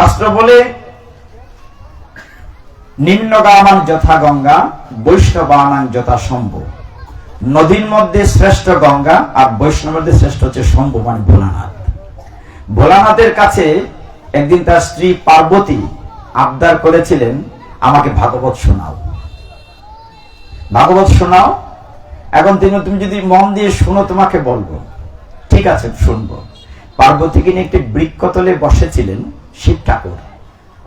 শাস্ত্র বলে, নিম্নগামান যথা গঙ্গা, বৈষ্ণবানাং যথা শম্ভ। নদীর মধ্যে শ্রেষ্ঠ গঙ্গা আর বৈষ্ণবের মধ্যে শ্রেষ্ঠ হচ্ছে শম্ভু মানে ভোলানাথ। ভোলানাথের কাছে একদিন তার স্ত্রী পার্বতী আবদার করেছিলেন, আমাকে ভাগবত শোনাও। ভাগবত শোনাও? এখন তিনি, তুমি যদি মন দিয়ে শুনো, তোমাকে বলব। ঠিক আছে, শুনব। পার্বতী নিয়ে একটি বৃক্ষতলে বসেছিলেন শিব ঠাকুর।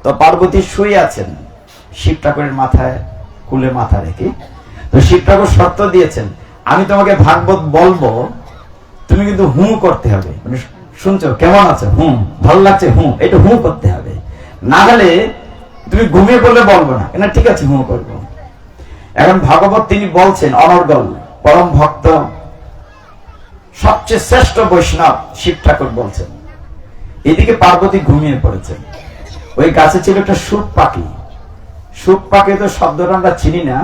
তো পার্বতী শুয়ে আছেন শিব ঠাকুরের মাথায়, কুলে মাথা রেখে। তো শিব ঠাকুর শর্ত দিয়েছেন, আমি তোমাকে ভাগবত বলব, তুমি কিন্তু হু করতে হবে। মানে শুনছো, কেমন আছে? হুম ভালো লাগছে হুম এটা হু করতে হবে। না হলে তুমি ঘুমিয়ে পড়লে বলব না। না, ঠিক আছে, হু করব। এখন ভাগবত তিনি বলছেন, অনর্গল, পরম ভক্ত, সবচেয়ে শ্রেষ্ঠ বৈষ্ণব শিব ঠাকুর বলছেন। এদিকে পার্বতী ঘুমিয়ে পড়েছেন ওই গাছে ছিল একটা সুখ পাখি সুখ পাখি তো শব্দটা আমরা চিনি না।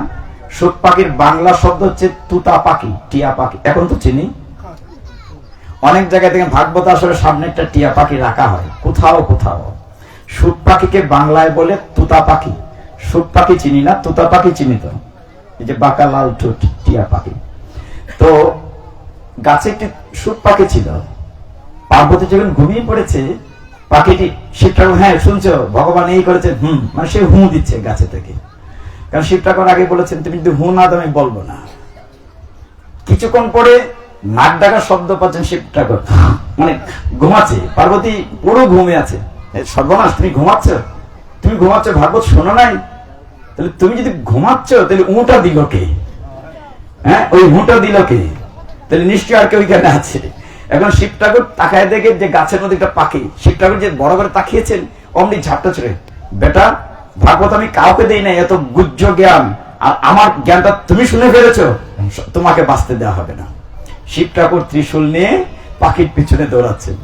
সুখ পাখির বাংলা শব্দ হচ্ছে তুতা পাখি টিয়া পাখি এখন তো চিনি। অনেক জায়গায় থেকে ভাগবত আসলে সামনে একটা টিয়া পাখি রাখা হয়। কোথাও কোথাও। সুখ পাখিকে বাংলায় বলে তুতা পাখি সুখ পাখি চিনি না তুতা পাখি চিনি তো। এই যে বাঁকা লাল ঠোঁট টিয়া পাখি তো গাছে একটি সুখ পাখি ছিল। পার্বতী যখন ঘুমিয়ে পড়েছে, পাখিটি শিব ঠাকুর হ্যাঁ শুনছো, ভগবান এই করেছে হুম মানে সে হু দিচ্ছে গাছে থেকে। কারণ শিব ঠাকুর আগে বলেছেন, তুমি যদি হু না দাও, আমি বলব না। কিছুক্ষণ পরে নাক ডাকার শব্দ পাচ্ছেন শিব ঠাকুর মানে ঘুমাচ্ছে, পার্বতী পুরো ঘুমে আছে। সর্বনাশ, তুমি ঘুমাচ্ছ? তুমি ঘুমাচ্ছ, ভাগবত শোনো নাই? তাহলে তুমি যদি ঘুমাচ্ছ, তাহলে উঁটা দিল কে? হ্যাঁ ওই হুঁটা দিল কে? তাহলে নিশ্চয় আর কেউ এখানে আছে। এখন শিব ঠাকুর তাকায় দেখে যে গাছের মধ্যে একটা পাখি। শিব ঠাকুর যে বড় করে তাকিয়েছেন, অমনি ঝাপটা ছেড়ে বেটা, ভাগবত আমি কাউকে দেই না এত গুজ্জ জ্ঞান। আর আমার জ্ঞানটা তুমি শুনে ফেলেছো, তোমাকে বাঁচতে দেওয়া হবে না। শিব ঠাকুর ত্রিশূল নিয়ে পাখির পিছনে দৌড়াচ্ছেন।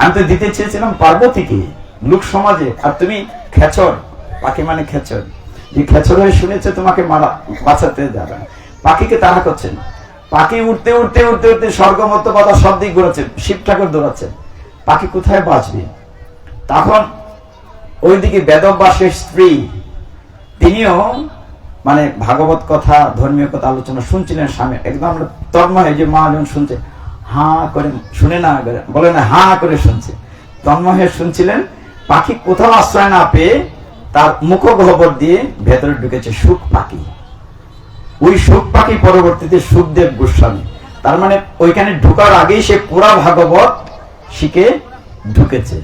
আমি তো দিতে চেয়েছিলাম পার্বতীকে লোক সমাজে, আর তুমি খেচর। পাখি মানে খেচর। যে খেচর হয়ে শুনেছে, তোমাকে মারা, বাঁচাতে যাবে পাখিকে তাড়া করছেন। পাখি উঠতে উঠতে উঠতে উঠতে স্বর্গমত্ত বাধা সব দিক ঘুরাচ্ছেন শিব ঠাকুর দৌড়াচ্ছেন পাখি কোথায় বাঁচবে? তখন ওইদিকে বেদব্যাসের স্ত্রী, তিনিও মানে ভাগবত কথা, ধর্মীয় কথা আলোচনা শুনছিলেন স্বামী, একদম তন্ময় যে মা যখন শুনছে, হা করে শুনে না বলে না, হা করে শুনছে। তন্ময় শুনছিলেন, পাখি কোথাও আশ্রয় না পেয়ে তার মুখ গহ্বর দিয়ে ভেতরে ঢুকেছে সুখ পাখি। ওই সুখ পাখি পরবর্তীতে সুখদেব গোস্বামী। তার মানে ওইখানে ঢুকার আগেই সে পুরা ভাগবত শিখে ঢুকেছে।